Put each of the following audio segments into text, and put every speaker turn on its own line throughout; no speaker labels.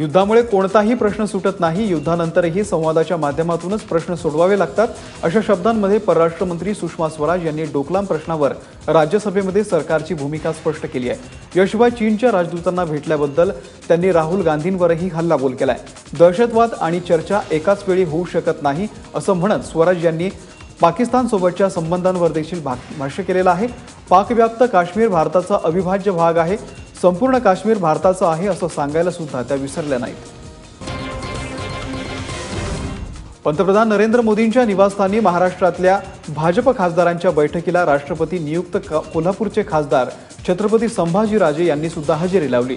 युद्धामुळे कोणताही प्रश्न सुटत नाही. युद्धानंतरही संवादाच्या माध्यमातूनच प्रश्न सोडवावे लागतात. अशा शब्दांमध्ये परराष्ट्र मंत्री सुषमा स्वराज यांनी डोकलाम प्रश्नावर राज्यसभेमध्ये सरकारची भूमिका स्पष्ट केली आहे. याशिवाय चीनच्या राजदूतांना भेटल्याबद्दल त्यांनी राहुल गांधींवरही हल्लाबोल केलाय. दहशतवाद आणि चर्चा एकाच वेळी होऊ शकत नाही असं म्हणत स्वराज यांनी पाकिस्तानसोबतच्या संबंधांवर देखील भा- भाष्य केलेलं आहे. पाकव्याप्त काश्मीर भारताचा अविभाज्य भाग आहे. संपूर्ण काश्मीर भारताचं आहे असं सांगायला सुद्धा त्या विसरल्या नाहीत. पंतप्रधान नरेंद्र मोदींच्या निवासस्थानी महाराष्ट्रातल्या भाजप खासदारांच्या बैठकीला राष्ट्रपती नियुक्त कोल्हापूरचे खासदार छत्रपती संभाजीराजे यांनी सुद्धा हजेरी लावली.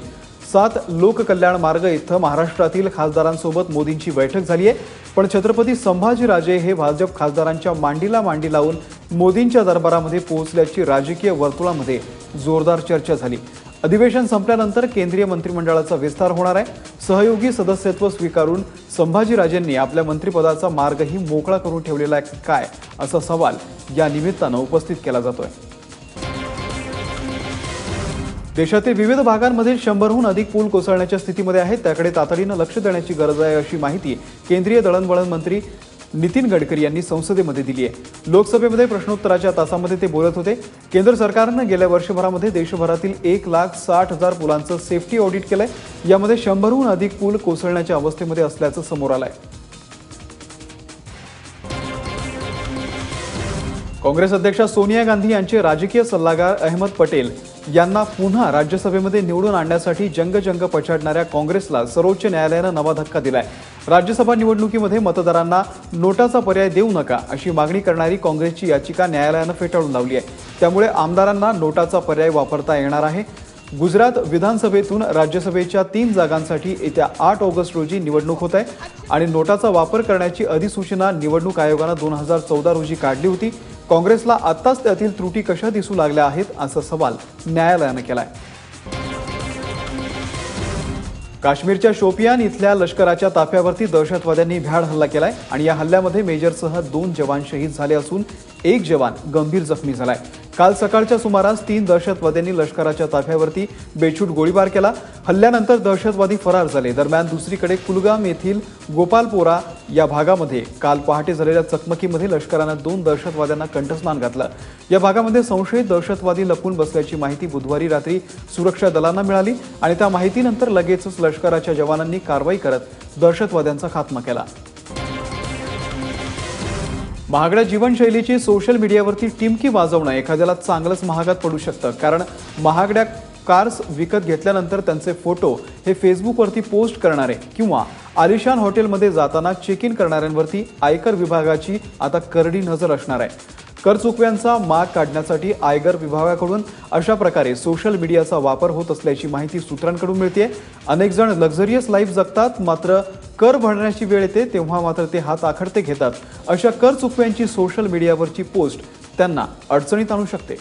सात लोककल्याण मार्ग इथं महाराष्ट्रातील खासदारांसोबत मोदींची बैठक झाली आहे. पण छत्रपती संभाजीराजे हे भाजप खासदारांच्या मांडीला मांडी लावून मोदींच्या दरबारामध्ये पोहोचल्याची राजकीय वर्तुळामध्ये जोरदार चर्चा झाली. अधिवेशन संपल्यानंतर केंद्रीय मंत्रिमंडळाचा विस्तार होणार आहे. सहयोगी सदस्यत्व स्वीकारून संभाजीराजेंनी आपल्या मंत्रिपदाचा मार्गही मोकळा करून ठेवलेला आहे काय असा सवाल या निमित्तानं उपस्थित केला जातोय. देशातील विविध भागांमधील शंभरहून अधिक पूल कोसळण्याच्या स्थितीमध्ये आहेत. त्याकडे तातडीनं लक्ष देण्याची गरज आहे अशी माहिती केंद्रीय दळणवळण मंत्री नितीन गडकरी यांनी संसदेमध्ये दिली आहे. लोकसभेमध्ये प्रश्नोत्तराच्या तासामध्ये ते बोलत होते. केंद्र सरकारनं गेल्या वर्षभरामध्ये देशभरातील एक लाख साठ हजार पुलांचं सेफ्टी ऑडिट केलंय. यामध्ये शंभरहून अधिक पूल कोसळण्याच्या अवस्थेमध्ये असल्याचं समोर आलंय. काँग्रेस अध्यक्षा सोनिया गांधी यांचे राजकीय सल्लागार अहमद पटेल यांना पुन्हा राज्यसभेमध्ये निवडून आणण्यासाठी जंगजंग पछाडणाऱ्या काँग्रेसला सर्वोच्च न्यायालयानं नवा धक्का दिलाय. राज्यसभा निवडणुकीमध्ये मतदारांना नोटाचा पर्याय देऊ नका अशी मागणी करणारी काँग्रेसची याचिका न्यायालयानं फेटाळून लावली आहे. त्यामुळे आमदारांना नोटाचा पर्याय वापरता येणार आहे. गुजरात विधानसभेतून राज्यसभेच्या तीन जागांसाठी येत्या आठ ऑगस्ट रोजी निवडणूक होत आहे आणि नोटाचा वापर करण्याची अधिसूचना निवडणूक आयोगानं दोन हजार चौदा रोजी काढली होती. काँग्रेसला आत्ताच त्यातील त्रुटी कशा दिसू लागल्या आहेत असा सवाल न्यायालयानं केला आहे काश्मीरच्या शोपियान इथल्या लष्कराच्या ताफ्यावरती दहशतवाद्यांनी भ्याड हल्ला केलाय आणि या हल्ल्यामध्ये मेजरसह दोन जवान शहीद झाले असून एक जवान गंभीर जखमी झालाय. काल सकाळच्या सुमारास तीन दहशतवाद्यांनी लष्कराच्या ताफ्यावरती बेछूट गोळीबार केला. हल्ल्यानंतर दहशतवादी फरार झाले. दरम्यान दुसरीकडे कुलगाम येथील गोपालपोरा या भागामध्ये काल पहाटे झालेल्या चकमकीमध्ये लष्करानं दोन दहशतवाद्यांना कंठस्नान घातलं. या भागामध्ये संशयित दहशतवादी लपून बसल्याची माहिती बुधवारी रात्री सुरक्षा दलांना मिळाली आणि त्या माहितीनंतर लगेचच लष्कराच्या जवानांनी कारवाई करत दहशतवाद्यांचा खात्मा केला. महागड्या जीवनशैलीची सोशल मीडियावरती टिमकी वाजवणं एखाद्याला चांगलंच महागात पडू शकतं. कारण महागड्या कार्स विकत घेतल्यानंतर त्यांचे फोटो हे फेसबुकवरती पोस्ट करणारे किंवा आलिशान हॉटेलमध्ये जाताना चेक इन करणाऱ्यांवरती आयकर विभागाची आता करडी नजर असणार आहे. कर चुकव्यांचा माग काढण्यासाठी आयकर विभागाकडून अशा प्रकारे सोशल मीडियाचा वापर होत असल्याची माहिती सूत्रांकडून मिळते अनेक जण लक्झरियस लाईफ जगतात मात्र कर भरण्याची वेळ येते तेव्हा मात्र ते हात आखडते घेतात. अशा कर चुकव्यांची सोशल मीडियावरची पोस्ट त्यांना अडचणीत आणू शकते.